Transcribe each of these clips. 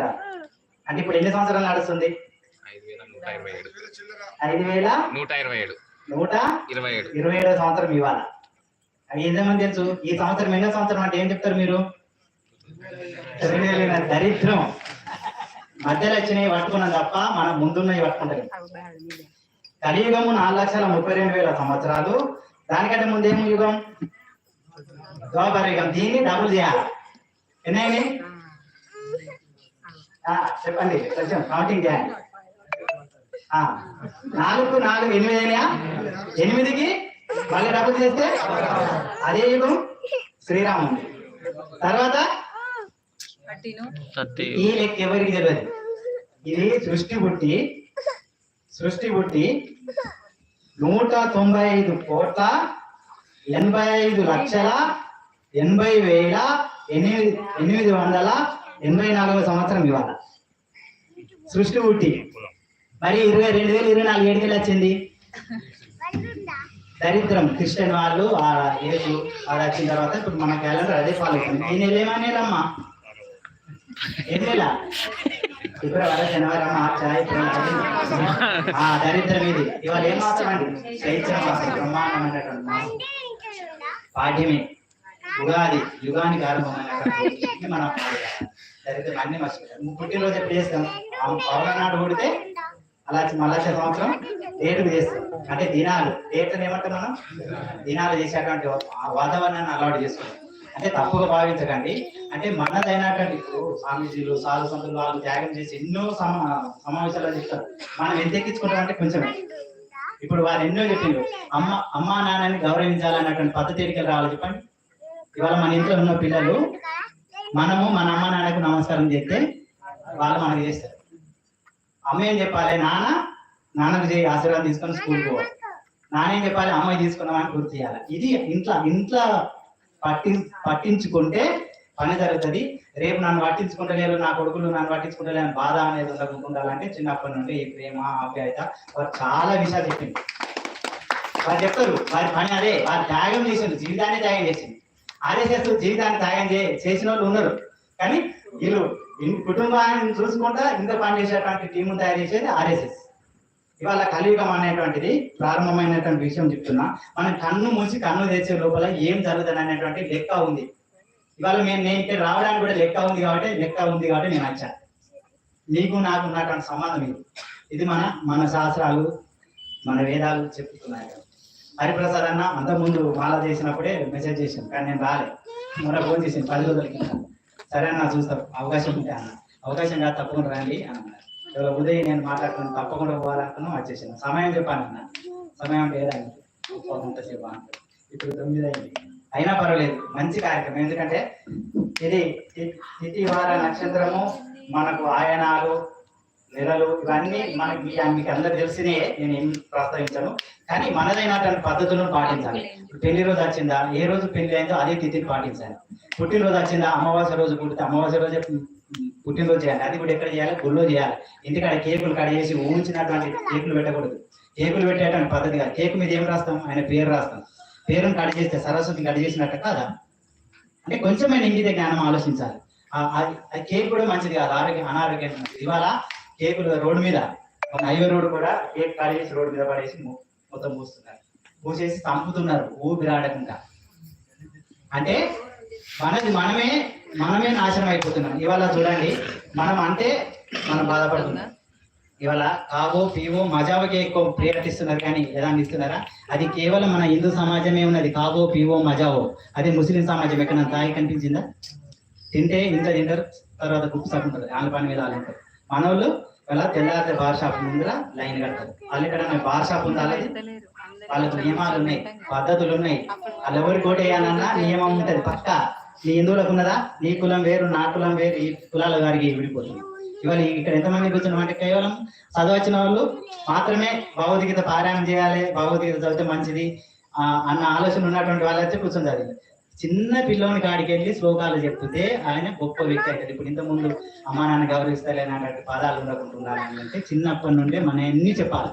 అంటే ఇప్పుడు ఎన్ని సంవత్సరాలు నడుస్తుంది? ఐదు వేల నూట ఇరవై ఏడు. నూట ఇరవై ఏడు. ఇరవై ఏడు సంవత్సరం ఇవాళ. అవి ఎంతమంది తెలుసు? ఈ సంవత్సరం ఎన్నో సంవత్సరం అంటే ఏం చెప్తారు మీరు? దరిద్రం. మధ్యలో వచ్చినవి పట్టుకున్నాం తప్ప మనం ముందున్నవి పట్టుకుంటారు కలియుగము నాలుగు లక్షల ముప్పై రెండు వేల సంవత్సరాలు. దానికంటే ముందేం యుగం? ద్వాపర యుగం. దీన్ని డబుల్ చేయాలి. ఎన్నైంది? ఆ, చెప్పండి కొంచెం కౌంటింగ్ చేయాలి ఆ, నాలుగు నాలుగు ఎనిమిది అయినాయా? ఎనిమిదికి మళ్ళీ డబుల్ చేస్తే అదే యుగం శ్రీరాముడు తర్వాత ఈ లెక్క ఎవరికి తెలియదు? ఇది సృష్టి పుట్టి సృష్టి పుట్టి నూట తొంభై ఐదు కోట్ల ఎనభై ఐదు లక్షల ఎనభై వేల ఎనిమిది ఎనిమిది వందల ఎనభై నాలుగవ సంవత్సరం ఇవాళ. సృష్టి పుట్టి మరి ఇరవై రెండు వేలు ఇరవై నాలుగు ఏడు వేలు వచ్చింది? దరిద్రం. క్రిస్టియన్ వాళ్ళు ఆ ఏసు అది వచ్చిన తర్వాత ఇప్పుడు మన క్యాలెండర్ అదే ఫాలో అవుతుంది దీని ఏమనేలమ్మా ఎన్నేలా ఫిబ్రవరి జనవరి మార్చ్ ఆ దరిద్రం ఇది. ఇవాళ ఏం మాసం అండి? చైత్ర మాసం బ్రహ్మాండమైనటువంటి మాసం. పాఠ్యమే ఉగాది యుగానికి ఆరంభమైన మనం దరిద్రం అన్ని మర్చిపోతాం పుట్టినరోజు ఎప్పుడు చేస్తాం ఆ నాడు పుడితే అలా మళ్ళా సంవత్సరం డేట్లు చేస్తాం. అంటే దినాలు. డేట్లను ఏమంటాం మనం? దినాలు చేసేటువంటి ఆ వాతావరణాన్ని అలవాటు చేసుకుంటాం అంటే తప్పుగా భావించకండి. అంటే మనదైనటువంటి ఇప్పుడు స్వామీజీలు సాధు సంతులు వాళ్ళు త్యాగం చేసి ఎన్నో సమావేశాలు చెప్తారు మనం ఎంత ఎక్కించుకుంటాం అంటే కొంచెమే. ఇప్పుడు వారు ఎన్నో చెప్పిండ్రు అమ్మ అమ్మా నాన్నని గౌరవించాలన్నటువంటి పద్ధతి ఎన్నికలు రావాలి చెప్పండి. ఇవాళ మన ఇంట్లో ఉన్న పిల్లలు మనము మన అమ్మ నాన్నకు నమస్కారం చేస్తే వాళ్ళు మనకు చేస్తారు. అమ్మ ఏం చెప్పాలి? నాన్న నాన్నకు చేయి ఆశీర్వాదం తీసుకొని స్కూల్కి పోవాలి నాన్న ఏం చెప్పాలి? అమ్మాయి తీసుకున్నామని గుర్తు చేయాలి. ఇది ఇంట్లో ఇంట్లో పట్టి పట్టించుకుంటే పని జరుగుతుంది. రేపు నన్ను పట్టించుకుంటలేరు నా కొడుకులు నన్ను పట్టించుకుంటలేరు బాధ అనేది ఉండకుండా ఉండాలంటే చిన్నప్పటి నుండి ఈ ప్రేమ ఆప్యాయత వారు చాలా విషయాలు చెప్పింది. వారు చెప్తారు వారి పని అదే వారు త్యాగం చేసిండు జీవితాన్ని త్యాగం చేసింది ఆర్ఎస్ఎస్ జీవితాన్ని త్యాగం చే చేసిన వాళ్ళు ఉన్నారు. కానీ వీళ్ళు కుటుంబాన్ని చూసుకుంటా ఇంత పని చేసేటువంటి తయారు చేసేది ఆర్ఎస్ఎస్. ఇవాళ కలియుగం అనేటువంటిది ప్రారంభమైనటువంటి విషయం చెప్తున్నా. మనం కన్ను మూసి కన్ను తెచ్చే లోపల ఏం జరుగుతుంది అనేటువంటి లెక్క ఉంది. ఇవాళ మేము నేను ఇక్కడ రావడానికి కూడా లెక్క ఉంది కాబట్టి లెక్క ఉంది కాబట్టి నేను వచ్చా. నీకు నాకు ఉన్నటువంటి సంబంధం ఇది ఇది మన మన శాస్త్రాలు మన వేదాలు చెప్తున్నాయి. హరిప్రసాద్ అన్న అంత ముందు మాల చేసినప్పుడే మెసేజ్ చేశాను కానీ నేను రాలే. మొన్న ఫోన్ చేసాను పది రోజుల కింద. సరే అన్న చూస్తాం. అవకాశం ఉంటే అన్న. అవకాశం కాదు తప్పకుండా రండి అన్న ఇవాళ ఉదయం నేను మాట్లాడుతున్నాను తప్పకుండా పోవాలనుకున్నాం వచ్చేసాను సమయం చెప్పాను అన్న. సమయం లేదండి కొంతసేపు అన్న. ఇప్పుడు తొమ్మిది అయింది అయినా పర్వాలేదు. మంచి కార్యక్రమం. ఎందుకంటే ఇది తి- తిథి వార నక్షత్రము మనకు ఆయనాలు నెలలు ఇవన్నీ మనకి మీకు అందరు తెలిసినే నేను ఏం ప్రస్తావించాను. కానీ మనదైనటువంటి పద్ధతులను పాటించాలి. పెళ్ళి రోజు వచ్చిందా? ఏ రోజు పెళ్ళి అయిందో అదే తిథిని పాటించాలి. పుట్టినరోజు వచ్చిందా? అమావాస్య రోజు పుడితే అమావాస్య రోజే పుట్టినరోజు చేయాలి. అది కూడా ఎక్కడ చేయాలి? గుళ్ళో చేయాలి. ఎందుకంటే కేకులు కడ చేసి ఊహించినటువంటి కేకులు పెట్టకూడదు. కేకులు పెట్టేటువంటి పద్ధతి కాదు. కేకు మీద ఏం రాస్తాం? ఆయన పేరు రాస్తాం. పేరును కట్ చేస్తే సరస్వతి కట్ చేసినట్టు కాదా? అంటే కొంచెమైనా ఇంగితే జ్ఞానం ఆలోచించాలి. అది అది కేక్ కూడా మంచిది కాదు. ఆరోగ్యం అనారోగ్యం ఇవాళ కేకులు రోడ్డు మీద. మన హైవే రోడ్డు కూడా గేట్ కట్ చేసి రోడ్డు మీద పడేసి మొత్తం మూస్తున్నారు. మూసేసి చంపుతున్నారు ఊపిరాడకుండా అంటే మనది మనమే మనమే నాశనం అయిపోతున్నాం. ఇవాళ చూడండి మనం అంటే మనం బాధపడుతున్నాం. ఇవాళ కావో పీవో మజావకే ఎక్కువ ప్రేరటిస్తున్నారు ఇస్తున్నారు కానీ ఎలా ఇస్తున్నారా? అది కేవలం మన హిందూ సమాజమే ఉన్నది. కావో పీవో మజావో. అదే ముస్లిం సమాజం ఎక్కడ తాగి కనిపించిందా? తింటే ఇంత తింటారు తర్వాత గుప్పు సగం ఉంటుంది ఆలపాని మీద ఆలుంటారు మన వాళ్ళు ఇలా తెల్లారితే బార్ షాప్ ముందర లైన్ కడతారు. వాళ్ళు ఇక్కడ బార్ షాప్ ఉందా వాళ్ళది? వాళ్ళకు నియమాలు ఉన్నాయి. పద్ధతులు ఉన్నాయి. వాళ్ళు ఎవరి కోట వేయాలన్నా నియమం ఉంటది. పక్క నీ హిందువులకు ఉన్నదా? నీ కులం వేరు నా కులం వేరు ఈ కులాల వారికి విడిపోతుంది. ఇవాళ ఇక్కడ ఎంతమంది కూర్చున్నాం అంటే కేవలం చదవచ్చిన వాళ్ళు మాత్రమే భగవద్గీత పారాయణం చేయాలి. భగవద్గీత చదివితే మంచిది. ఆ, అన్న ఆలోచన ఉన్నటువంటి వాళ్ళైతే కూర్చొని చదివి చిన్న పిల్లోని కాడికి వెళ్ళి శ్లోకాలు చెప్తే ఆయన గొప్ప వ్యక్తి అవుతుంది ఇప్పుడు ఇంత ముందు అమ్మా నాన్న గౌరవిస్తలేనటువంటి పాదాలు ఉండకుంటున్నారు అంటే చిన్నప్పటి నుండే మన అన్ని చెప్పాలి.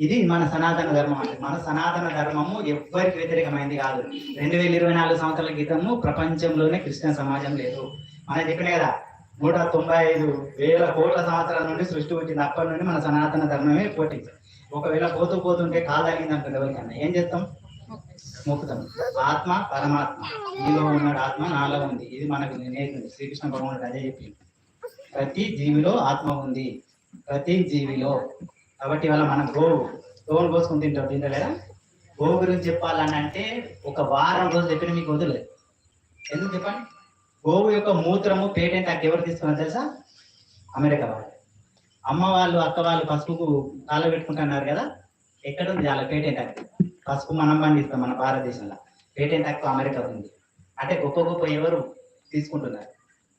ఇది మన సనాతన ధర్మం అంటే మన సనాతన ధర్మము ఎవ్వరికి వ్యతిరేకమైంది కాదు. రెండు వేల ఇరవై నాలుగు సంవత్సరాల క్రితము ప్రపంచంలోనే క్రిస్టియన్ సమాజం లేదు. మనం చెప్పిన కదా నూట తొంభై ఐదు వేల కోట్ల సంవత్సరాల నుండి సృష్టి వచ్చింది అప్పటి నుండి మన సనాతన ధర్మమే పోటీ. ఒకవేళ పోతూ పోతుంటే కాలు తగిలింది అనుకుంటే ఎవరికన్నా. ఏం చేస్తాం? మొక్కుతాం ఆత్మ పరమాత్మ. నీలో ఉన్నాడు ఆత్మ నాలో ఉంది. ఇది మనకు నేర్పింది శ్రీకృష్ణ భగవానుడు అదే చెప్పి ప్రతి జీవిలో ఆత్మ ఉంది. ప్రతి జీవిలో. కాబట్టి ఇవాళ మనం గోవు గోవును కోసుకుని తింటాం. తింటలేదా? గోవు గురించి చెప్పాలని అంటే ఒక వారం రోజులు చెప్పిన మీకు వదిలేదు ఎందుకు చెప్పండి? గోవు యొక్క మూత్రము పేటెంట్ యాక్ట్ ఎవరు తీసుకున్నారు తెలుసా? అమెరికా వాళ్ళు. అమ్మ వాళ్ళు అక్క వాళ్ళు పసుపుకు కాళ్ళు పెట్టుకుంటున్నారు కదా? ఎక్కడ ఉంది వాళ్ళ పేటెంట్ యాక్ట్ పసుపు మనం పండిస్తాం మన భారతదేశంలో. పేటెంట్ యాక్ట్ అమెరికా ఉంది. అంటే గొప్ప గొప్ప ఎవరు తీసుకుంటున్నారు?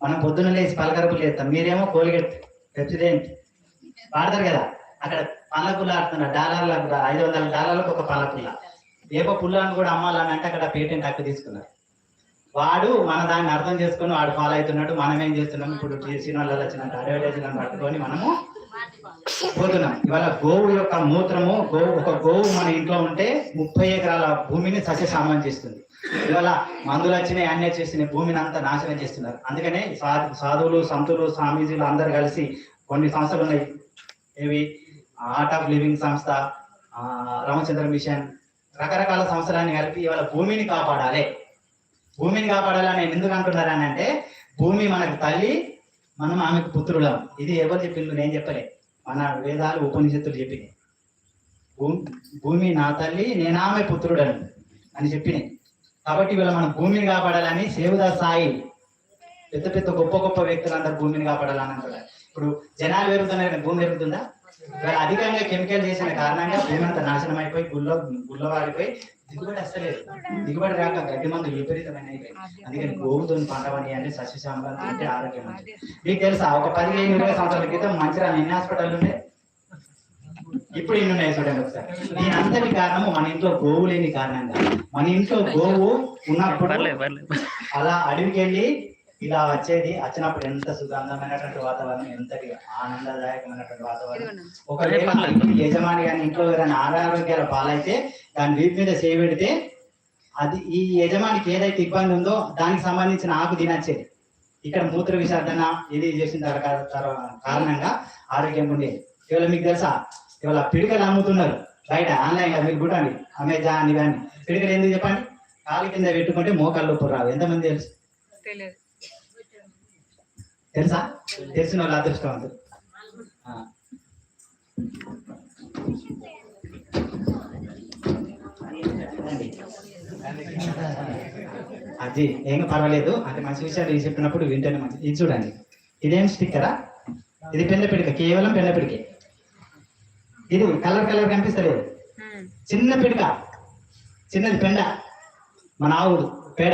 మనం పొద్దున్న లేచి పలకరపులు చేస్తాం. మీరేమో కోల్గేట్ పెప్సిడెంట్ వాడతారు కదా. అక్కడ పళ్ళ పుల్ల ఆడుతున్నారు. డాలర్లకు ఐదు వందల డాలర్లకు ఒక పళ్ళ పుల్ల ఏప పుల్లను కూడా అమ్మాలని అంటే అక్కడ పేటెంట్ హక్కు తీసుకున్నారు. వాడు మన దాన్ని అర్థం చేసుకొని వాడు ఫాలో అవుతున్నాడు. మనం ఏం చేస్తున్నాం? ఇప్పుడు సినిమాలలో వచ్చినట్టు అడ్వర్టైజ్లను పట్టుకొని మనము పోతున్నా. ఇవాళ గోవు యొక్క మూత్రము గోవు ఒక గోవు మన ఇంట్లో ఉంటే ముప్పై ఎకరాల భూమిని సస్యశామం చేస్తుంది. ఇవాళ మందులు వచ్చినాయి అన్నీ చేసిన భూమిని అంతా నాశనం చేస్తున్నారు. అందుకనే సాధువులు సంతులు స్వామీజీలు అందరు కలిసి కొన్ని సంస్థలు ఉన్నాయి. ఏవి? ఆర్ట్ ఆఫ్ లివింగ్ సంస్థ ఆ, రామచంద్ర మిషన్ రకరకాల సంస్థలన్నీ కలిపి ఇవాళ భూమిని కాపాడాలి. భూమిని కాపాడాలని ఎందుకు అంటున్నారని అని అంటే భూమి మనకు తల్లి మనం ఆమెకు పుత్రులం. ఇది ఎవరు చెప్పిండు నేను చెప్పలే. మన వేదాలు ఉపనిషత్తులు చెప్పినాయి. భూమి భూమి నా తల్లి నేను ఆమె పుత్రుడను అని చెప్పినాయి. కాబట్టి వీళ్ళ మనం భూమిని కాపాడాలని సేవదా సాయి పెద్ద పెద్ద గొప్ప గొప్ప వ్యక్తులందరూ భూమిని కాపాడాలని అంటారు ఇప్పుడు జనాలు పెరుగుతున్నారు భూమి పెరుగుతుందా? ఇవాళ అధికంగా కెమికల్ చేసిన కారణంగా భూమి అంతా నాశనం అయిపోయి గుళ్ళ గుళ్ళ వాడిపోయి దిగుబడి వస్తలేదు దిగుబడి రాక గడ్డి మందు విపరీతమైన అయిపోయి. అందుకని గోవుతో పంట పండి సస్యశ్యామలం తింటే ఆరోగ్యం మీకు తెలుసా ఒక పదిహేను ఇరవై సంవత్సరాల క్రితం మంచిర్యాల ఎన్ని హాస్పిటల్ ఉండే? ఇప్పుడు ఇన్ని ఉన్నాయి చూడండి ఒకసారి. దీని అంతటి కారణము మన ఇంట్లో గోవు లేని కారణంగా. మన ఇంట్లో గోవు ఉన్నప్పుడు అలా అడవికి వెళ్ళి ఇలా వచ్చేది వచ్చినప్పుడు ఎంత సుగంధమైనటువంటి వాతావరణం ఎంతటి ఆనందదాయకమైనటువంటి వాతావరణం. ఒకవేళ యజమాని కానీ ఇంట్లో ఎవరైనా అనారోగ్యాల పాలైతే దాని వీపు మీద చేయి పెడితే అది ఈ యజమానికి ఏదైతే ఇబ్బంది ఉందో దానికి సంబంధించిన ఆకు తినచ్చేది. ఇక్కడ మూత్ర విసర్జన ఇది చేసిన కారణంగా ఆరోగ్యం ఉండేది. ఇవాళ మీకు తెలుసా? ఇవాళ పిడికలు అమ్ముతున్నారు. బయట ఆన్లైన్ మీరు గుట్టండి అమెజాన్ ఇవన్నీ. పిడికలు ఎందుకు చెప్పండి? కాలు కింద పెట్టుకుంటే మోకాళ్ళు నొప్పులు రావు. ఎంతమంది తెలుసు? తెలియదు. తెలుసా? తెలిసిన వాళ్ళు అదృష్టవంతులు. అది. ఏం పర్వాలేదు. అంటే మంచి విషయాలు చెప్పినప్పుడు వింటేనే మంచి ఇది చూడండి. ఇదేం స్టిక్కరా? ఇది పెండ పిడిక కేవలం పెండ పిడికే. ఇది కలర్ కలర్ కనిపిస్తలేదు. చిన్న పిడిక. చిన్నది పెండ. మన ఆవుడు పేడ.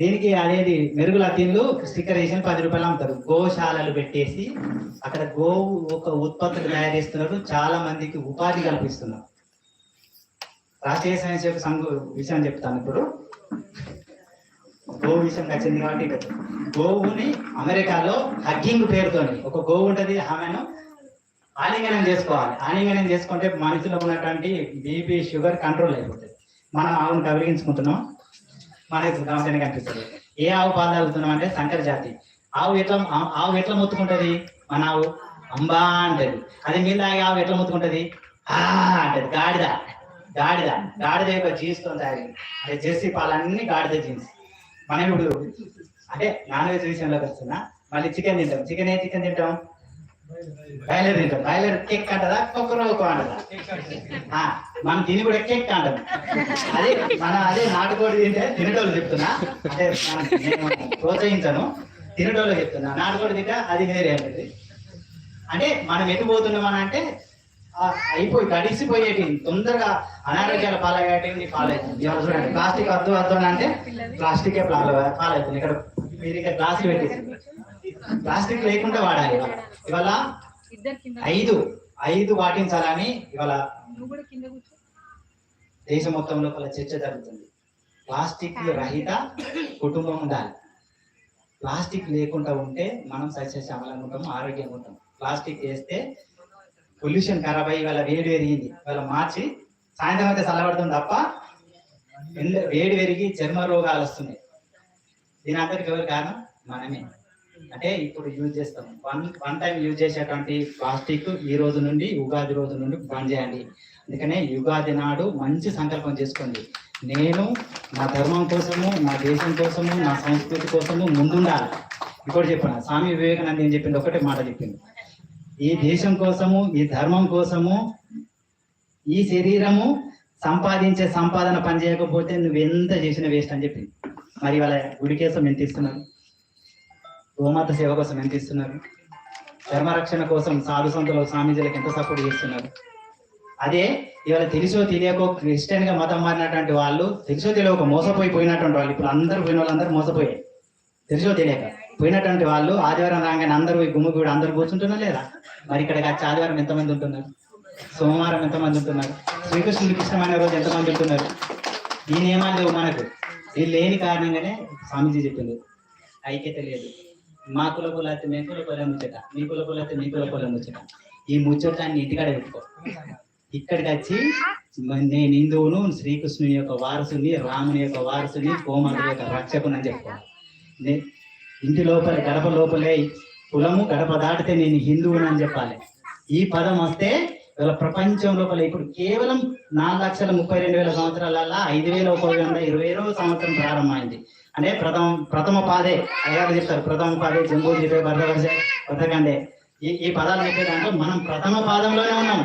దీనికి అనేది మెరుగుల తిండ్లు స్టిక్కర్ వేసిన పది రూపాయలు అమ్ముతారు. గోశాలలు పెట్టేసి అక్కడ గోవు ఒక ఉత్పత్తులు తయారు చేస్తున్నారు చాలా మందికి ఉపాధి కల్పిస్తున్నారు. రాష్ట్రీయ స్వయం యొక్క సంఘ విషయం చెప్తాను ఇప్పుడు. గోవు విషయం వచ్చింది కాబట్టి ఇక్కడ. గోవుని అమెరికాలో హగ్గింగ్ పేరుతోని ఒక గోవు ఉంటుంది ఆమెను ఆలింగనం చేసుకోవాలి. ఆలింగనం చేసుకుంటే మనిషిలో ఉన్నటువంటి బీపీ షుగర్ కంట్రోల్ అయిపోతుంది. మనం ఆవును కవిగించుకుంటున్నాం మనకి గమనించడానికి కనిపిస్తుంది. ఏ ఆవు పాలు తాగుతున్నాం అంటే సంకర జాతి. ఆవు ఎట్లా ఆవు ఎట్లా మొత్తుకుంటది? మన ఆవు అంబా అంటది. అది మీద ఆవు ఎట్లా మొత్తుకుంటది? ఆ అంటది. గాడిద. గాడిద. గాడిద యొక్క జీన్స్ తయారు అంటే జెర్సీ పాలన్నీ గాడిద జీన్స్ మనం ఇప్పుడు అంటే నాన్ వెజ్ విషయంలోకి వస్తున్నా మళ్ళీ చికెన్ తింటాం. చికెన్ ఏ చికెన్ తింటాం? బాయిలర్ తింటాం బాయిలర్ కేక్ అంటదా? కొక్కరోకో అంటదా? మనం తిని కూడా కేక్ అంటాం. అదే మన అదే నాటుకోడి తింటే తినేటోళ్ళు చెప్తున్నా. అంటే నేను ప్రోత్సహించను. తినేటోళ్ళు చెప్తున్నా. నాటుకోడి తింటే అది వేరే అంటది. అంటే మనం ఎటు పోతున్నాం అంటే అయిపోయి గడిసిపోయేటి తొందరగా అనారోగ్యాల పాలయ్యేటివి పాలవుతుంది. ఇవాళ చూడండి? ప్లాస్టిక్ వద్దు వద్దు అంటే ప్లాస్టికే పాల పాలవుతుంది. ఇక్కడ మీరు ఇక్కడ ప్లాస్టిక్ పెట్టేసి ప్లాస్టిక్ లేకుండా వాడాలి ఇవాళ. ఐదు ఐదు పాటించాలని ఇవాళ దేశం మొత్తం లోపల చర్చ జరుగుతుంది. ప్లాస్టిక్ రహిత కుటుంబం ఉండాలి. ప్లాస్టిక్ లేకుండా ఉంటే మనం సస్యశ్యామలంగా ఉంటాం ఆరోగ్యంగా ఉంటాం. ప్లాస్టిక్ వేస్తే పొల్యూషన్ ఖరాబ్ అయ్యి వాళ్ళ వేడి పెరిగింది. వాళ్ళ మార్చి సాయంత్రం అయితే చల్లబడుతుంది తప్ప వేడి పెరిగి చర్మ రోగాలు వస్తున్నాయి. దీని అంతటికి ఎవరు కారణం? మనమే. అంటే ఇప్పుడు యూజ్ చేస్తాం. వన్ వన్ టైం యూజ్ చేసేటువంటి ప్లాస్టిక్ ఈ రోజు నుండి ఉగాది రోజు నుండి బంద్ చేయండి. అందుకనే యుగాది నాడు మంచి సంకల్పం చేసుకోండి. నేను నా ధర్మం కోసము నా దేశం కోసము నా సంస్కృతి కోసము ముందుండాలి. ఇప్పుడు చెప్పాను? స్వామి వివేకానంద ఏం చెప్పింది ఒకటే మాట చెప్పింది ఈ దేశం కోసము ఈ ధర్మం కోసము ఈ శరీరము సంపాదించే సంపాదన పని చేయకపోతే నువ్వు ఎంత చేసిన వేస్ట్ అని చెప్పింది మరి వాళ్ళ గుడి ఎంత ఇస్తున్నాను గోమాత సేవ కోసం ఎంత ఇస్తున్నారు ధర్మరక్షణ కోసం సాధు సంతులు స్వామీజీలకు ఎంత సపోర్ట్ చేస్తున్నారు? అదే ఇవాళ తెలుసో తెలియకో క్రిస్టియన్గా మతం మారినటువంటి వాళ్ళు తెలుసో తెలియక మోసపోయి పోయినటువంటి వాళ్ళు ఇప్పుడు అందరూ పోయిన వాళ్ళందరూ మోసపోయారు తెలుసో తెలియక పోయినటువంటి వాళ్ళు ఆదివారం రాగానే అందరూ పోయి గుమ్మ కూడా అందరూ కూర్చుంటున్నారు లేదా? మరి ఇక్కడికి వచ్చి ఆదివారం ఎంతమంది ఉంటున్నారు? సోమవారం ఎంతమంది ఉంటున్నారు? శ్రీకృష్ణుడికి ఇష్టమైన రోజు ఎంతమంది ఉంటున్నారు? ఈ నియమాలు లేవు మనకు. ఇది లేని కారణంగానే స్వామీజీ చెప్పింది. ఐక్యత లేదు. మా కుల కులైతే మీ కుల ముచ్చట మీ కుల కులైతే మీ కుల ముచ్చట. ఈ ముచ్చటాన్ని ఇంటికాడ పెట్టుకో. ఇక్కడికి వచ్చి నేను హిందువును శ్రీకృష్ణుని యొక్క వారసుని రాముని యొక్క వారసుని కోమటి యొక్క రక్షకుని అని చెప్పుకోవాలి ఇంటి లోపల గడప లోపలే కులము గడప దాటితే నేను హిందువుని అని చెప్పాలి. ఈ పదం వస్తే ఇవాళ ప్రపంచం లోపల ఇప్పుడు కేవలం నాలుగు లక్షల ముప్పై రెండు వేల సంవత్సరాలలో ఐదు వేల ఒక వంద ఇరవై సంవత్సరం ప్రారంభమైంది. అంటే ప్రథమ ప్రథమ పాదే అయ్యారు చెప్తారు ప్రథమ పాదే జంబూ చెప్పే భద్రవర్ష బతకండే ఈ ఈ పదాలు చెప్పే దాంట్లో మనం ప్రథమ పాదంలోనే ఉన్నాం.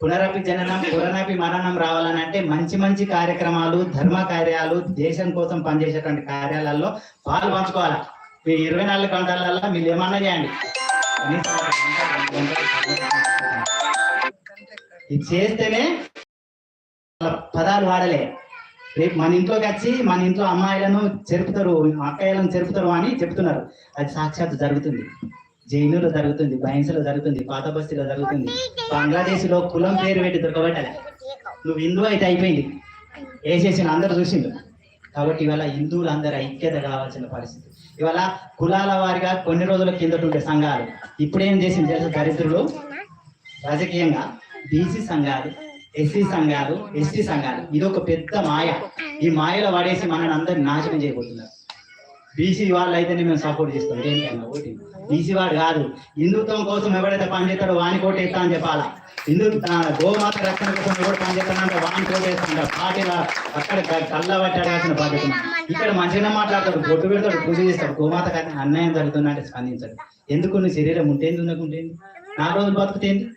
పునరపి జననం పునరపి మరణం రావాలని అంటే మంచి మంచి కార్యక్రమాలు ధర్మ కార్యాలు దేశం కోసం పనిచేసేటువంటి కార్యాలలో పాలు పంచుకోవాలి? మీ ఇరవై నాలుగు గంటలలో మీరు ఏమన్నా చేయండి. ఇది చేస్తేనే పదాలు వాడలే. రేపు మన ఇంట్లోకి వచ్చి మన ఇంట్లో అమ్మాయిలను చెరుపుతారు అక్కయ్యలను చెరుపుతారు అని చెప్తున్నారు. అది సాక్షాత్ జరుగుతుంది. జైనులో జరుగుతుంది బైన్స్లో జరుగుతుంది పాత బస్తీలో జరుగుతుంది. బంగ్లాదేశ్లో కులం పేరు పెట్టి దొరకబట్టాలి. నువ్వు హిందూ అయితే అయిపోయింది. వేసేసిన అందరు చూసిండు కాబట్టి ఇవాళ హిందువులు అందరు ఐక్యత కావాల్సిన పరిస్థితి. ఇవాళ కులాల వారిగా కొన్ని రోజుల కిందట ఉండే సంఘాలు. ఇప్పుడు ఏం చేసింది తెలుసు? దరిద్రులు? రాజకీయంగా బీసీ సంఘాలు ఎస్సీ సంఘాలు ఎస్టీ సంఘాలు. ఇది ఒక పెద్ద మాయ. ఈ మాయలో పడేసి మనల్ని అందరిని నాశనం చేయబోతున్నారు. బీసీ వాళ్ళు అయితేనే మేము సపోర్ట్ చేస్తాం. దేనికన్నా ఓటింగ్ బీసీ వాడు కాదు. హిందుత్వం కోసం ఎవడైతే పనిచేస్తాడో వాని కోట అని చెప్పాలా? హిందూ గోమాత రక్షణ కోసం ఎవరు పనిచేస్తాడంటే వాని కోట వేస్తాడు అక్కడ గ- కళ్ళ పట్టాడాల్సిన బాధ్యత ఇక్కడ మంచిగా మాట్లాడతాడు బొట్టు పెడతాడు పూజ చేస్తాడు. గోమాత కానీ అన్యాయం జరుగుతుందంటే స్పందించాడు. ఎందుకు నీ శరీరం ఉంటేంది ఉండకుంటేంది నాలుగు రోజులు బతుకుతేంది?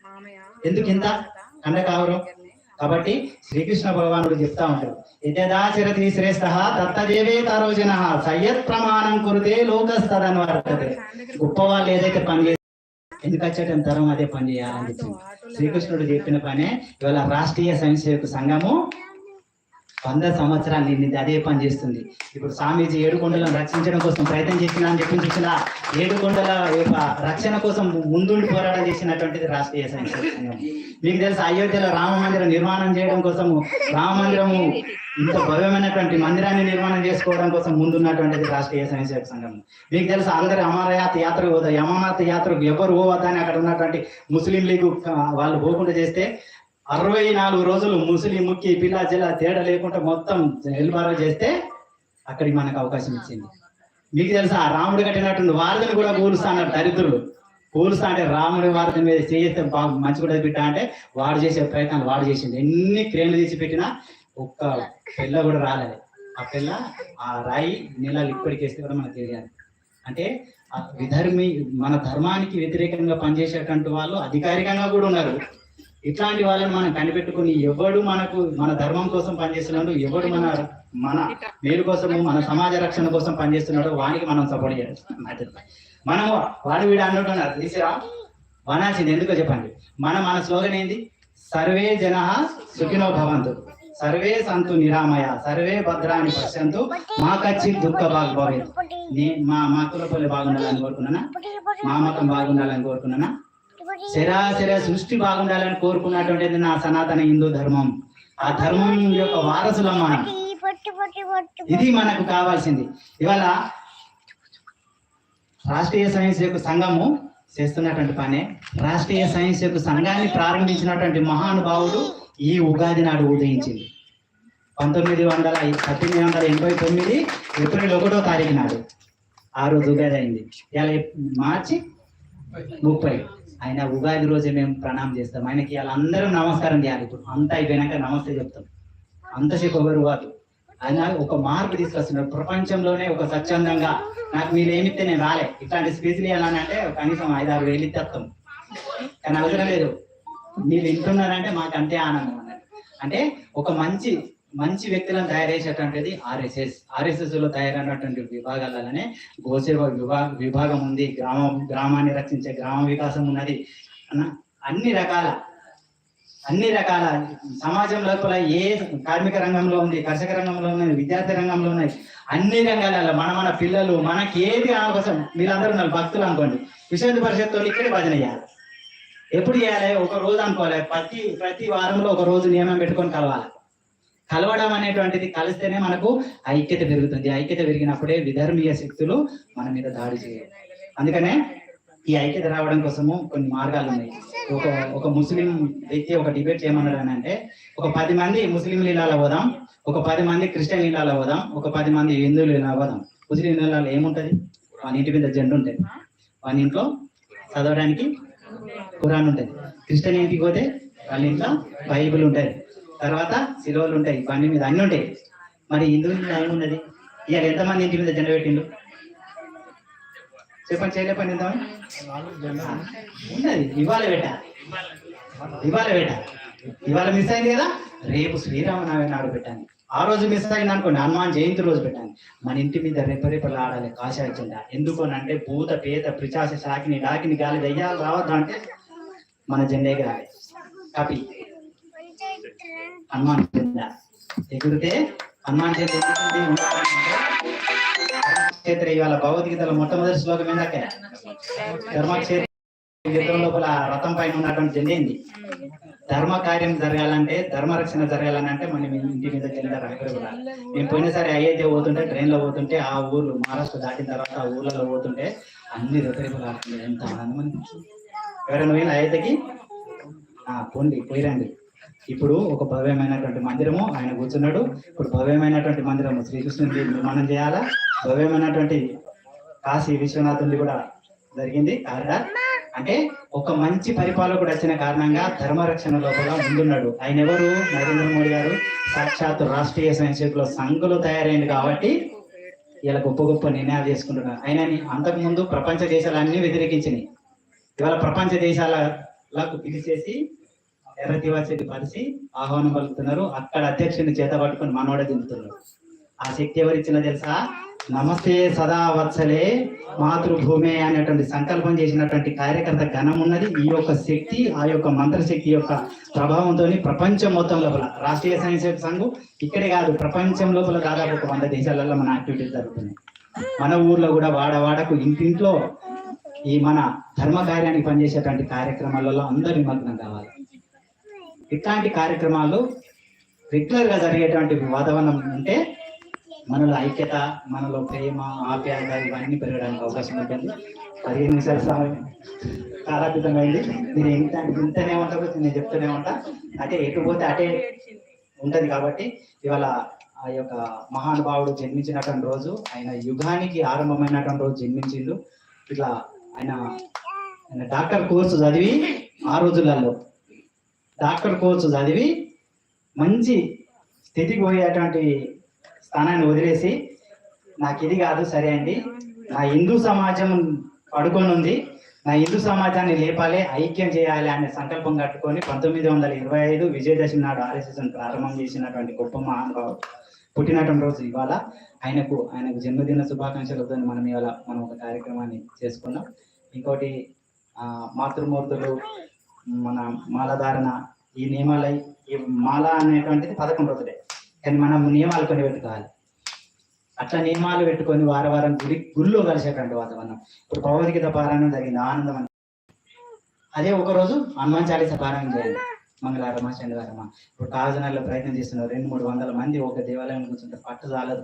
ఎందుకు ఇంత? కండ కావరం? కాబట్టి శ్రీకృష్ణ భగవానుడు చెప్తా ఉంటాడు యథాచరతి శ్రేష్ఠ దత్తదేవే తరోజన సయ్యత్ ప్రమాణం కురితే లోకస్తదని వర్తతే గొప్ప వాళ్ళు ఏదైతే పని చేస్తారు ఎందుకు వచ్చేటం తరం అదే పని చేయాలని చెప్పింది శ్రీకృష్ణుడు చెప్పిన పనే ఇవాళ రాష్ట్రీయ స్వయంసేవక సంఘము వంద సంవత్సరాలు నిండింది అదే పని చేస్తుంది. ఇప్పుడు స్వామీజీ ఏడుకొండలను రక్షించడం కోసం ప్రయత్నం చేసిన అని చెప్పి చూసిన ఏడుకొండల యొక్క రక్షణ కోసం ముందుండి పోరాటం చేసినటువంటిది రాష్ట్రీయ సైన్స్ సంఘం మీకు తెలుసు అయోధ్యలో రామ మందిరం నిర్మాణం చేయడం కోసము రామ మందిరము ఇంత భవ్యమైనటువంటి మందిరాన్ని నిర్మాణం చేసుకోవడం కోసం ముందున్నటువంటిది రాష్ట్రీయ స్వయంసేవక సంఘం. మీకు తెలుసు అందరు అమరయాత్ యాత్రకు పోతారు. అమరనాథ్ యాత్రకు ఎవరు పోవద్దని అక్కడ ఉన్నటువంటి ముస్లిం లీగ్ వాళ్ళు పోకుండా చేస్తే అరవై నాలుగు రోజులు ముసలి ముక్కి పిల్ల జిల్లా తేడా లేకుండా మొత్తం ఎల్బారా చేస్తే అక్కడికి మనకు అవకాశం ఇచ్చింది. మీకు తెలుసా ఆ రాముడు కట్టినట్టుంది వారధిని కూడా కూలుస్తా అన్నారు దరిద్రుడు. కూలుస్తా అంటే రాముడి వారధి మీద చేస్తే మంచి కూడా బిడ్డ అంటే వాడు చేసే ప్రయత్నాలు వాడు చేసింది ఎన్ని క్రేన్లు తీసి పెట్టినా ఒక్క పిల్ల కూడా రాలేదు. ఆ పిల్ల ఆ రాయి నీళ్ళ ఇప్పటికేస్తే కూడా మనకు తెలియాలి అంటే విధర్మి మన ధర్మానికి వ్యతిరేకంగా పనిచేసేటువంటి వాళ్ళు అధికారికంగా కూడా ఉన్నారు. ఇట్లాంటి వాళ్ళని మనం కనిపెట్టుకుని ఎవడు మనకు మన ధర్మం కోసం పనిచేస్తున్నాడు ఎవడు మన మన మేలు కోసము మన సమాజ రక్షణ కోసం పనిచేస్తున్నాడు వానికి మనం సపోర్ట్ చేయాలి. మనము వాడు వీడు అన్నట్టున్నారు తీసిరా? వనాల్సింది ఎందుకో చెప్పండి. మన మన స్లోగన్ ఏంది? సర్వే జన సుఖినో భవంతు. సర్వే సంతు నిరామయ. సర్వే భద్రాన్ని పశ్యంతు. మా కచ్చి దుఃఖ బాగు నే మా మా కులపల్లి బాగుండాలని కోరుకున్నానా? మా మతం బాగుండాలని కోరుకున్నానా? శరాశర సృష్టి బాగుండాలని కోరుకున్నటువంటిది నా సనాతన హిందూ ధర్మం. ఆ ధర్మం యొక్క వారసులం మనం ఇది మనకు కావాల్సింది. ఇవాళ రాష్ట్రీయ సైన్స్ యొక్క సంఘము చేస్తున్నటువంటి పనే. రాష్ట్రీయ సైన్స్ యొక్క సంఘాన్ని ప్రారంభించినటువంటి మహానుభావుడు ఈ ఉగాది నాడు ఉదయించింది. పంతొమ్మిది వందల పద్దెనిమిది వందల ఎనభై తొమ్మిది ఏప్రిల్ ఒకటో తారీఖు నాడు. ఆ రోజు ఉగాది అయింది. ఇలా మార్చి ముప్పై. ఆయన ఉగాది రోజే మేము ప్రణామం చేస్తాం. ఆయనకి వాళ్ళందరూ అందరం నమస్కారం చేయాలి. ఇప్పుడు అంతా అయిపోయినాక నమస్తే చెప్తాం. అంతసేపు ఎవరు కాదు ఆయన ఒక మార్పు తీసుకొస్తున్నారు ప్రపంచంలోనే ఒక స్వచ్ఛందంగా నాకు మీరు ఏమిస్తే నేను రాలే. ఇట్లాంటి స్పీచ్లు ఇవ్వాలని అంటే కనీసం ఐదారు ఆరు వేలు ఇస్తాం కానీ అవసరం లేదు. మీరు వింటున్నారంటే మాకు అంతే ఆనందం అన్నట్టు. అంటే ఒక మంచి మంచి వ్యక్తులను తయారు చేసేటువంటిది ఆర్ఎస్ఎస్ ఆర్ఎస్ఎస్లో తయారైనటువంటి విభాగాలనే గోసేవ విభాగ విభాగం ఉంది. గ్రామం గ్రామాన్ని రక్షించే గ్రామ వికాసం ఉన్నది. అన్ని రకాల అన్ని రకాల సమాజం లోపల ఏ కార్మిక రంగంలో ఉంది కర్షక రంగంలో ఉన్నది విద్యార్థి రంగంలో ఉన్నాయి అన్ని రంగాలలో మన మన పిల్లలు మనకి ఏది అవకాశం మీరందరూ ఉన్నారు భక్తులు అనుకోండి. విశ్వ పరిషత్ వాళ్ళు ఇక్కడే భజన చేయాలి. ఎప్పుడు చేయాలి? ఒక రోజు అనుకోవాలి. ప్రతి ప్రతి వారంలో ఒక రోజు నియమం పెట్టుకొని కలవాలి. కలవడం అనేటువంటిది కలిస్తేనే మనకు ఐక్యత పెరుగుతుంది. ఐక్యత పెరిగినప్పుడే విధర్మీయ శక్తులు మన మీద దాడి చేయాలి అందుకనే ఈ ఐక్యత రావడం కోసము కొన్ని మార్గాలు ఉన్నాయి. ఒక ఒక ముస్లిం వ్యక్తి ఒక డిబేట్ చేయమన్నాడు అని అంటే ఒక పది మంది ముస్లిం లీలాలో పోదాం ఒక పది మంది క్రిస్టియన్ లీలాలో పోదాం ఒక పది మంది హిందూ లీలాలో పోదాం ముస్లిం లీలాలో ఏముంటది? వాని ఇంటి మీద జెండా ఉంటుంది. వాని ఇంట్లో చదవడానికి ఖురాన్ ఉంటుంది. క్రిస్టియన్ ఇంటికి పోతే వాళ్ళ ఇంట్లో బైబిల్ ఉంటుంది. తర్వాత సిలువలు ఉంటాయి బండి మీద అన్ని ఉంటాయి. మరి హిందూ ఇంట్లో ఏమున్నది ఇవాళ ఎంతమంది ఇంటి మీద జెండా పెట్టిండు చెప్పండి చేయలేపండి ఎంతమంది? ఉన్నది ఇవాళ పెట్ట. ఇవాళ పెట్ట. ఇవాళ మిస్ అయింది కదా? రేపు శ్రీరామనవమి నాడు పెట్టాను. ఆ రోజు మిస్ అయింది అనుకోండి హనుమాన్ జయంతి రోజు పెట్టాను. మన ఇంటి మీద రెప్పరెప్పలు ఆడాలి కాషాయ జెండా. ఎందుకు అని అంటే భూత పేత పిచాస సాకిని డాకిని గాలి దయ్యాలు రావద్దంటే మన జెండే రావాలి. కాపీ. హనుమాన్ జెండా ఎగురితే హనుమాన్ క్షేత్ర ఇవాళ భగవద్గీతలో మొట్టమొదటి శ్లోకం ఏంటంటే ధర్మక్షేత్ర యుద్ధం లోపల రథం పైన ఉన్నటువంటి జెండా ఏంది ధర్మ కార్యం జరగాలంటే ధర్మ రక్షణ జరగాలని అంటే మనం ఇంటి మీద జెండా రకరకాల మేము పోయినసారి అయోధ్య పోతుంటే ట్రైన్లో పోతుంటే ఆ ఊర్లు మహారాష్ట్ర దాటిన తర్వాత ఆ ఊర్లలో పోతుంటే అన్ని ఆడుతుంది ఎంత ఆనందం అనిపించింది ఎవరైనా పోయిన అయోధ్యకి ఆ పోండి పోయిరండి ఇప్పుడు ఒక భవ్యమైనటువంటి మందిరము ఆయన కూర్చున్నాడు. ఇప్పుడు భవ్యమైనటువంటి మందిరము శ్రీకృష్ణుడి నిర్మాణం చేయాలా? భవ్యమైనటువంటి కాశీ విశ్వనాథుడి కూడా జరిగింది. కారిడార్ అంటే ఒక మంచి పరిపాలకుడు వచ్చిన కారణంగా ధర్మరక్షణ లోపల ముందున్నాడు. ఆయన ఎవరు? నరేంద్ర మోడీ గారు. సాక్షాత్ రాష్ట్రీయ స్వయంసేవకుల సంఘులు తయారైంది కాబట్టి ఇలా గొప్ప గొప్ప నిర్ణయాలు చేసుకుంటున్నారు ఆయనని అంతకు ముందు ప్రపంచ దేశాలన్నీ వ్యతిరేకించినాయి. ఇవాళ ప్రపంచ దేశాలకు పిలిచేసి ఎర్ర దివాచెట్టు కలిసి ఆహ్వానం పలుకుతున్నారు. అక్కడ అధ్యక్షుని చేత పట్టుకొని మనోడ దింపుతున్నారు. ఆ శక్తి ఎవరిచ్చిన తెలుసా? నమస్తే సదా వత్సలే మాతృభూమి అనేటువంటి సంకల్పం చేసినటువంటి కార్యకర్త ఘనం ఉన్నది. ఈ యొక్క శక్తి ఆ యొక్క మంత్రశక్తి యొక్క ప్రభావంతో ప్రపంచం మొత్తం లోపల రాష్ట్రీయ సైన్స్ సంఘం ఇక్కడే కాదు ప్రపంచం లోపల దాదాపు ఒక వంద దేశాలలో మన యాక్టివిటీస్ జరుగుతున్నాయి. మన ఊర్లో కూడా వాడవాడకు ఇంటింట్లో ఈ మన ధర్మ కార్యానికి పనిచేసేటువంటి కార్యక్రమాలలో అందరూ నిమగ్నం కావాలి. ఇట్లాంటి కార్యక్రమాలు రెగ్యులర్గా జరిగేటువంటి వాతావరణం ఉంటే మనలో ఐక్యత మనలో ప్రేమ ఆప్యాయత ఇవన్నీ పెరగడానికి అవకాశం ఉంటుంది. పదిహేను నిమిషాల సమయం కాలాతీతంగా అయింది మీరు ఎంత ఇంతనే ఉంటా నేను చెప్తూనే ఉంటా. అంటే ఎటు పోతే అటే ఉంటది కాబట్టి ఇవాళ ఆ యొక్క మహానుభావుడు జన్మించినటువంటి రోజు ఆయన యుగానికి ఆరంభమైనటువంటి రోజు జన్మించిండు. ఇట్లా ఆయన ఆయన డాక్టర్ కోర్సు చదివి ఆ రోజులలో డాక్టర్ కోర్సు చదివి మంచి స్థితికి పోయేటువంటి స్థానాన్ని వదిలేసి నాకు ఇది కాదు సరే అండి. నా హిందూ సమాజం పడుకొని ఉంది. నా హిందూ సమాజాన్ని లేపాలి ఐక్యం చేయాలి అనే సంకల్పం కట్టుకొని పంతొమ్మిది వందల ఇరవై ఐదు విజయదశమి నాడు ఆర్ఎస్ఎస్ను ప్రారంభం చేసినటువంటి గొప్ప మహానుభావుడు పుట్టినటువంటి రోజు ఇవాళ ఆయనకు ఆయనకు జన్మదిన శుభాకాంక్షలతో మనం ఇవాళ మనం ఒక కార్యక్రమాన్ని చేసుకున్నాం. ఇంకోటి మాతృమూర్తులు మన మాలధారణ ఈ నియమాలు ఈ మాల అనేటువంటిది పదకొండు రోజులే. కానీ మనం నియమాలు కొన్ని పెట్టుకోవాలి. అట్లా నియమాలు పెట్టుకొని వారం వారం గుడి గుళ్ళో కలిసేటువంటి వాతావరణం. ఇప్పుడు భగవద్గీత పారాయణం జరిగింది ఆనందం అని. అదే ఒక రోజు హనుమాన్ చాలీస పారాయణం చేయండి మంగళవారమా శనివారమా ఇప్పుడు కాజనాల్లో ప్రయత్నం చేస్తున్నారు రెండు మూడు వందల మంది ఒక దేవాలయం కూర్చుంటే పట్టు చాలదు.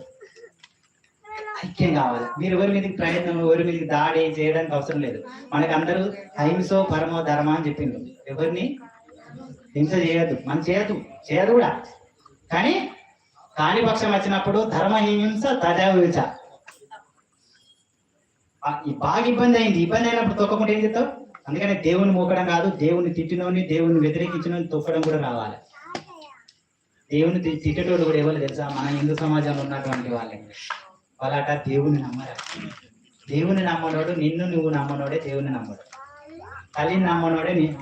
ఐక్యం కావాలి. మీరు ఎవరి మీదకి ప్రయత్నం ఎవరి మీదకి దాడి చేయడానికి అవసరం లేదు. మనకి అందరూ అహింసో పరమో ధర్మ అని చెప్పిండు ఎవరిని? హింస చేయదు మనం చేయదు చేయదు కూడా. కానీ కాని పక్షం వచ్చినప్పుడు ధర్మ హింస తజావించ బాగా ఇబ్బంది అయింది. ఇబ్బంది అయినప్పుడు తొక్కకుండా ఏం చెప్తావు అందుకని దేవుని మోకడం కాదు దేవుని తిట్టినోని దేవుని వ్యతిరేకించిన తొక్కడం కూడా రావాలి. దేవుని తిట్టేటోడు కూడా ఎవరు తెలుసా? మన హిందూ సమాజంలో ఉన్నటువంటి వాళ్ళని వాళ్ళట దేవుని నమ్మరా దేవుని నమ్మనోడు నిన్ను నువ్వు నమ్మనోడే దేవుని నమ్మడు. తల్లిని నమ్మనోడే నీ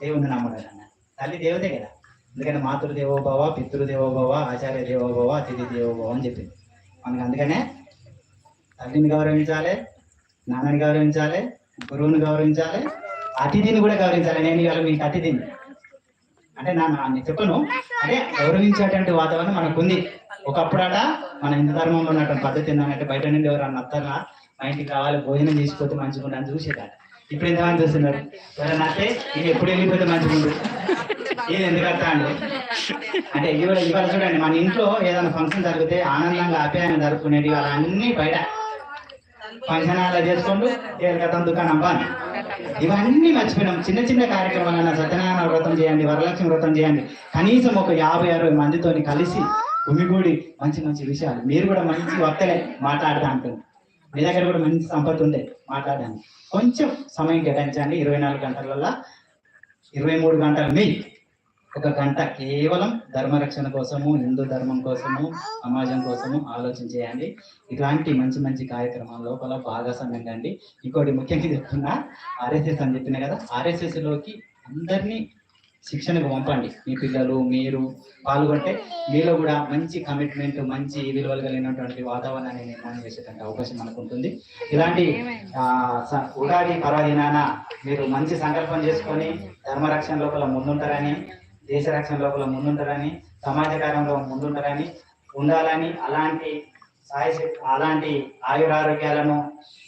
దేవుని నమ్మడు అన్న. తల్లి దేవుదే కదా. అందుకని మాతృదేవోభవ పితృదేవోభవ ఆచార్య దేవోభవ అతిథి దేవోభవ అని చెప్పింది. మనకు అందుకనే తల్లిని గౌరవించాలి నాన్నని గౌరవించాలి గురువుని గౌరవించాలి అతిథిని కూడా గౌరవించాలి. నేను ఇవాళ మీకు అతిథిని. అంటే నా నేను చెప్పను. అంటే గౌరవించేటువంటి వాతావరణం మనకుంది. ఒకప్పుడట మన హిందూ ధర్మంలో ఉన్నటువంటి పద్ధతి ఏంటంటే బయట నుండి ఎవరన్నా అత్తగా మా ఇంటికి కావాలి భోజనం చేసిపోతే మంచిగా ఉండని చూసేదాన్ని. ఇప్పుడు ఎంతమంది చూస్తున్నారు? ఎవరన్నా అంటే ఇది ఎప్పుడు వెళ్ళిపోతే మంచిగా ఉండదు ఇది ఎందుకు అండి? అంటే ఇవాళ ఇవాళ చూడండి మన ఇంట్లో ఏదైనా ఫంక్షన్ జరిగితే ఆనందంగా ఆప్యాయంగా జరుపుకునేది ఇవాళ అన్ని బయట. ఫంక్షన్ అలా చేసుకుంటూ ఏకతం దుకాణం బాని ఇవన్నీ మర్చిపోయినాం. చిన్న చిన్న కార్యక్రమాలన్నా సత్యనారాయణ వ్రతం చేయండి వరలక్ష్మి వ్రతం చేయండి. కనీసం ఒక యాభై అరవై మందితోని కలిసి గుమిగూడి మంచి మంచి విషయాలు. మీరు కూడా మంచి వక్తలే మాట్లాడతా అంటుంది మీ దగ్గర కూడా మంచి సంపద ఉంది మాట్లాడడానికి. కొంచెం సమయం కేటాయించండి. ఇరవై నాలుగు గంటలలో ఇరవై మూడు గంటల మీ ఒక గంట కేవలం ధర్మరక్షణ కోసము హిందూ ధర్మం కోసము సమాజం కోసము ఆలోచన చేయండి. ఇలాంటి మంచి మంచి కార్యక్రమాల లోపల భాగస్వామ్యం కండి. ఇంకోటి ముఖ్యంగా చెప్తున్నా ఆర్ఎస్ఎస్ అని చెప్పిన కదా ఆర్ఎస్ఎస్లోకి అందరినీ శిక్షణకు పంపండి. మీ పిల్లలు మీరు పాల్గొంటే మీలో కూడా మంచి కమిట్మెంట్ మంచి విలువలు కలిగినటువంటి వాతావరణాన్ని నిర్మాణం చేసేటువంటి అవకాశం మనకు ఉంటుంది ఇలాంటి ఆ, స- ఉగాది పర్వదినాన మీరు మంచి సంకల్పం చేసుకొని ధర్మరక్షణ లోపల ముందుంటారని దేశ రక్షణ లోపల ముందుంటారని సమాజ కార్యంలో ముందుంటారని ఉండాలని అలాంటి సాయ అలాంటి ఆయురారోగ్యాలను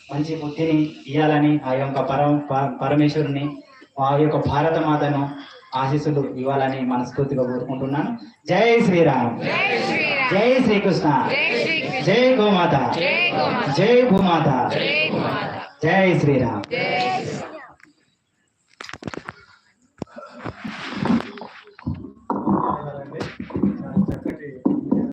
మంచి బుద్ధిని ఇవ్వాలని ఆ యొక్క పరం ప- పరమేశ్వరుని ఆ యొక్క భారత మాతను ఆశీస్సులు ఇవ్వాలని మనస్ఫూర్తిగా కోరుకుంటున్నాను. జై శ్రీరామ్. జై శ్రీకృష్ణ. జై గోమాత. జై భూమాత. జై శ్రీరామ్.